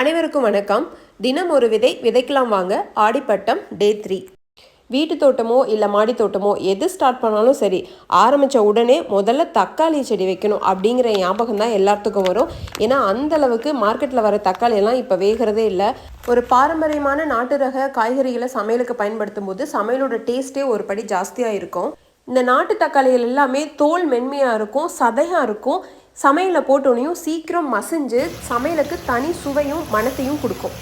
அனைவருக்கும் வணக்கம். தினம் ஒரு விதை விதைக்கலாம் வாங்க. ஆடிப்பட்டம் டே த்ரீ. வீட்டு தோட்டமோ இல்லை மாடி தோட்டமோ எது ஸ்டார்ட் பண்ணாலும் சரி ஆரம்பித்த உடனே முதல்ல தக்காளி செடி வைக்கணும் அப்படிங்கிற ஞாபகம் தான் எல்லாத்துக்கும் வரும். ஏன்னா அந்த அளவுக்கு மார்க்கெட்டில் வர தக்காளியெல்லாம் இப்போ வேகிறதே இல்லை. ஒரு பாரம்பரியமான நாட்டு ரக காய்கறிகளை சமையலுக்கு பயன்படுத்தும் போது சமையலோட டேஸ்ட்டே ஒரு படி ஜாஸ்தியாக இருக்கும். இந்த நாட்டு தக்காளிகள் எல்லாமே தோல் மென்மையாக இருக்கும் சதையாக இருக்கும். சமையலில் போட்டோனையும் சீக்கிரம் மசிஞ்சு சமையலுக்கு தனி சுவையும் மனத்தையும் கொடுக்கும்.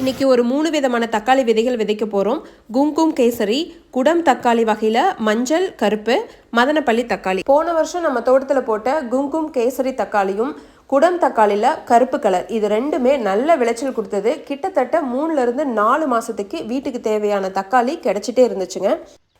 இன்றைக்கி ஒரு மூணு விதமான தக்காளி விதைகள் விதைக்க போகிறோம் குங்கும் கேசரி குடம் தக்காளி வகையில் மஞ்சள் கருப்பு மதனப்பள்ளி தக்காளி. போன வருஷம் நம்ம தோட்டத்தில் போட்ட குங்கும் கேசரி தக்காளியும் குடம் தக்காளியில் கருப்பு கலர். இது ரெண்டுமே நல்ல விளைச்சல் கொடுத்தது. கிட்டத்தட்ட மூணுலேருந்து நாலு மாதத்துக்கு வீட்டுக்கு தேவையான தக்காளி கிடச்சிட்டே இருந்துச்சுங்க.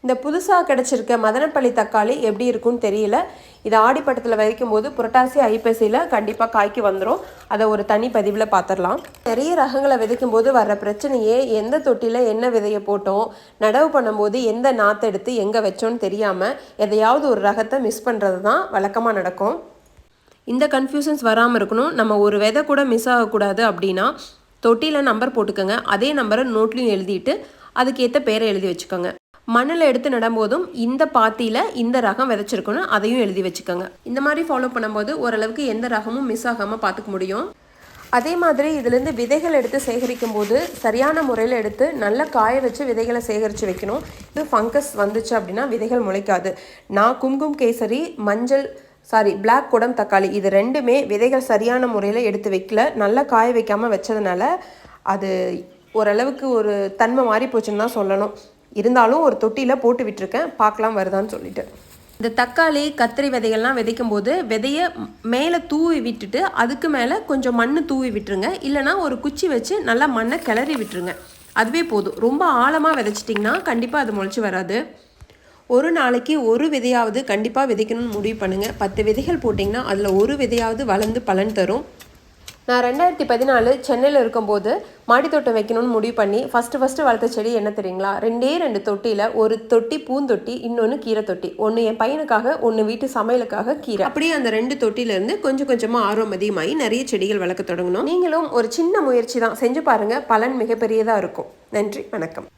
இந்த புதுசாக கிடச்சிருக்க மதனப்பள்ளி தக்காளி எப்படி இருக்கும்னு தெரியல. இதை ஆடிப்பட்டத்தில் வைக்கும் போது புரட்டாசி ஐப்பசியில் கண்டிப்பாக காய்க்கு வந்துடும் அதை ஒரு தனி பதிவில் பார்த்துடலாம் நிறைய ரகங்களை விதைக்கும் போது வர்ற பிரச்சனையே எந்த தொட்டியில் என்ன விதையை போட்டோம் நடவு பண்ணும்போது எந்த நாற்று எடுத்து எங்கே வச்சோன்னு தெரியாமல் எதையாவது ஒரு ரகத்தை மிஸ் பண்ணுறது தான் வழக்கமாக நடக்கும். இந்த கன்ஃபியூஷன்ஸ் வராமல் இருக்கணும். நம்ம ஒரு விதை கூட மிஸ் ஆகக்கூடாது அப்படின்னா தொட்டியில் நம்பர் போட்டுக்கோங்க. அதே நம்பரை நோட்லையும் எழுதிட்டு அதுக்கேற்ற பேரை எழுதி வச்சுக்கோங்க. மண்ணில் எடுத்து நடும்போதும் இந்த பாத்தியில் இந்த ரகம் விதைச்சிருக்கணும் அதையும் எழுதி வச்சுக்கோங்க. இந்த மாதிரி ஃபாலோ பண்ணும்போது ஓரளவுக்கு எந்த ரகமும் மிஸ் ஆகாமல் பார்த்துக்க முடியும். அதே மாதிரி இதுலேருந்து விதைகள் எடுத்து சேகரிக்கும் போது சரியான முறையில் எடுத்து நல்லா காய வச்சு விதைகளை சேகரித்து வைக்கணும். இது ஃபங்கஸ் வந்துச்சு அப்படின்னா விதைகள் முளைக்காது. நான் குங்கும் கேசரி மஞ்சள் சாரி பிளாக் குடம் தக்காளி இது ரெண்டுமே விதைகள் சரியான முறையில் எடுத்து வைக்கல. நல்லா காய வைக்காமல் வச்சதுனால அது ஓரளவுக்கு ஒரு தன்மை மாறி போச்சுன்னு தான் சொல்லணும். இருந்தாலும் ஒரு தொட்டியில் போட்டு விட்டுருக்கேன். பார்க்கலாம் வருதான்னு சொல்லிட்டு. இந்த தக்காளி கத்திரி விதைகள்லாம் விதைக்கும் போது விதையை மேலே தூவி விட்டுட்டு அதுக்கு மேலே கொஞ்சம் மண் தூவி விட்டுருங்க. இல்லைனா ஒரு குச்சி வச்சு நல்லா மண்ணை கிளறி விட்டுருங்க. அதுவே போதும். ரொம்ப ஆழமாக விதைச்சிட்டிங்கன்னா கண்டிப்பாக அது முளைச்சி வராது. ஒரு நாளைக்கு ஒரு விதையாவது கண்டிப்பாக விதைக்கணும்னு முடிவு பண்ணுங்கள் பத்து விதைகள் போட்டிங்கன்னா அதில் ஒரு விதையாவது வளர்ந்து பலன் தரும். நான் ரெண்டாயிரத்தி பதினாலு சென்னையில் இருக்கும்போது மாடித்தோட்டம் வைக்கணும்னு முடிவு பண்ணி ஃபஸ்ட்டு ஃபஸ்ட்டு வளர்த்த செடி என்ன தெரியுங்களா? ரெண்டே ரெண்டு தொட்டியில் ஒரு தொட்டி பூந்தொட்டி இன்னொன்று கீரை தொட்டி. ஒன்று என் பையனுக்காக ஒன்று வீட்டு சமையலுக்காக கீரை. அப்படியே அந்த ரெண்டு தொட்டியிலேருந்து கொஞ்சம் கொஞ்சமாக ஆர்வம் அதிகமாகி நிறைய செடிகள் வளர்க்க தொடங்கணும் நீங்களும் ஒரு சின்ன முயற்சி தான். செஞ்சு பாருங்கள் பலன் மிகப்பெரியதாக இருக்கும். நன்றி. வணக்கம்.